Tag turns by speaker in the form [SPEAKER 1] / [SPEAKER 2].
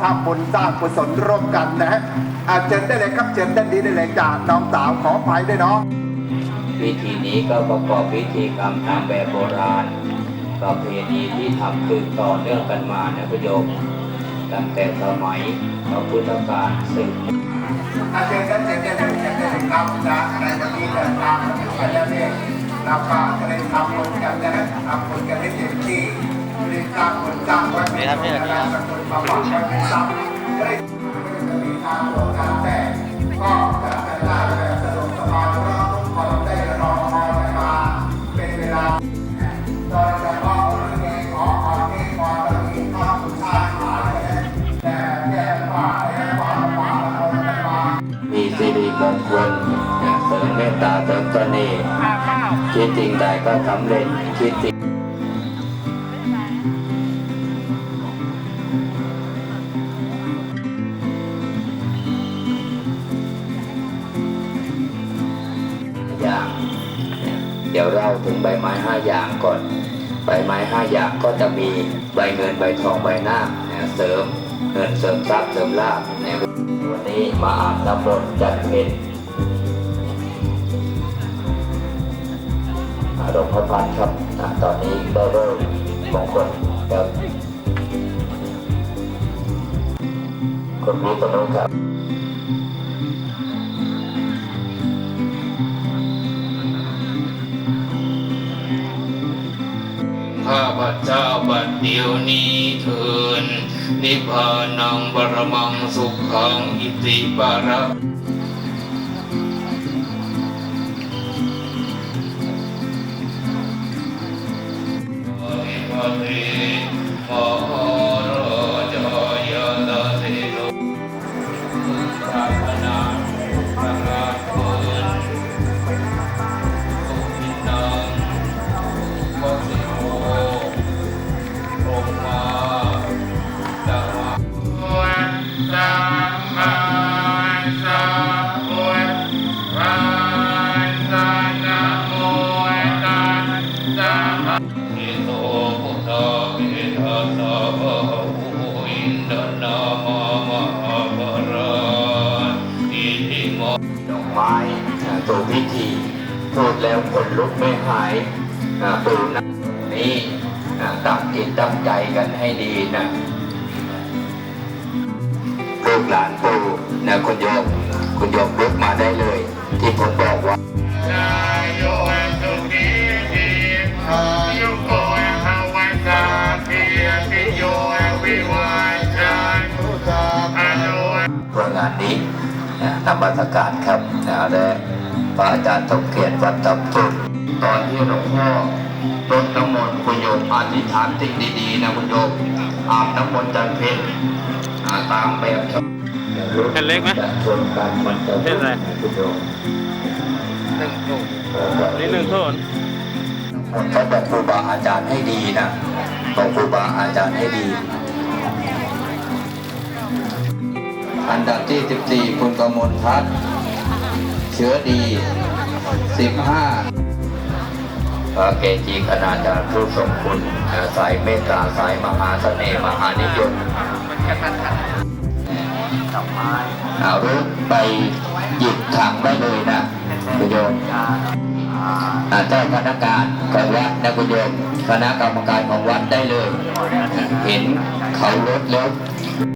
[SPEAKER 1] ทำบุญสร้างกุศลร่วมกันนะฮะอาเชิญได้เลยครับเชิญด้านนี้ได้เลยจากน้องสาวขออภัยด้วยเนาะ
[SPEAKER 2] พิธีนี้ก็ประกอบพิธีกรรมตามแบบโบราณประเพณีที่ทำคืนต่อเนื่องกันมานะประโยมตั้งแต่สมัยพระพุทธกาลสืบ
[SPEAKER 1] อาเชิญกันเชิญได้เลยเชิญได้เลยครับนะในวันนี้เดินทางมาถึงกันแล้วเนี่ยเราก็จะได้ทำบุญกันนะฮะทำบุ นทรัพย์ได้มีทางหลวงทางแต่ก็จะได้แบบสะดวกสบายเพราะทุกคนได้รอคอยกันมาเป็นเวลาโดยเฉพาะเรื่องนี้ขอขอที่ขอตรงนี้ข้าพุทธาหายแต่แก้ป่าแก้ความหวานคนกันมา
[SPEAKER 2] มีสิริมงคลเสริมเมตตาเสริมเสน่ห์คิดจริงใดก็สำเร็จคิดจริงอย่าง ดี๋ยวเราถึงใบไม้ห้าอย่างก่อน ใบไม้ห้าอย่างก็จะมีใบเงินใบทองใบหน้าเสริมเงินเสริมทรัพย์เสริมลาภวันนี้มาอาบน้ำมนต์จัดเป็นอารมณ์พระพันครับตอนนี้ได้เริ่มมงคลครับคนนี้ต้องครับ
[SPEAKER 3] พเจ้าบัดเดียวนี้เถินนิพพานังบรมังสุขังอิติปาระป
[SPEAKER 2] ไม้อ่าตัวพิธีพูดแล้วขนลุกไม่หายอ่าปูนะนี้อ่าตั้งจิตตั้งใจกันให้ดีนะลูกหลานปูนะคุณโยมคุณโยมลุกมาได้เลย ที่ผมบอกว่า
[SPEAKER 3] นายโยสุขีทียุโกภาวตาเพียติโยวิวาจันทุตาอนุ
[SPEAKER 2] เพื่องานนี้ นะนำบัตรการครับนะและพระอาจารย์สมเกียรติวัดตับตุนตอนที่หลวงพ่อรดน้ำมนต์คุณโยมอธิษฐานสิ่งดีๆนะคุณโยมอาบน้ำมนต์จันทร์เพชรอ่าตามแบบฉบับ
[SPEAKER 4] เส้นเล็กไหม
[SPEAKER 2] จะชนกันมันจะ
[SPEAKER 4] เส้นอะไร
[SPEAKER 2] คุณโยม
[SPEAKER 4] หนึ่งถูกนี่หนึ่งโทษ
[SPEAKER 2] เขาบอกครูบาอาจารย์ให้ดีนะบอกครูบาอาจารย์ให้ดี อันดับที่ 14 คุณกมลพัฒน์เชื้อดี 15พระเกจิคณาจารย์ผู้ทรงคุณสายเมตตาสายมหาเสน่ห์มหานิยมเอารุกไปหยิบถังได้เลยนะคุณโยมอาเจ้าพนักงานของวัดนะคุณโยมคณะกรรมการของวัดได้เลย เห็นเขาลดล้ว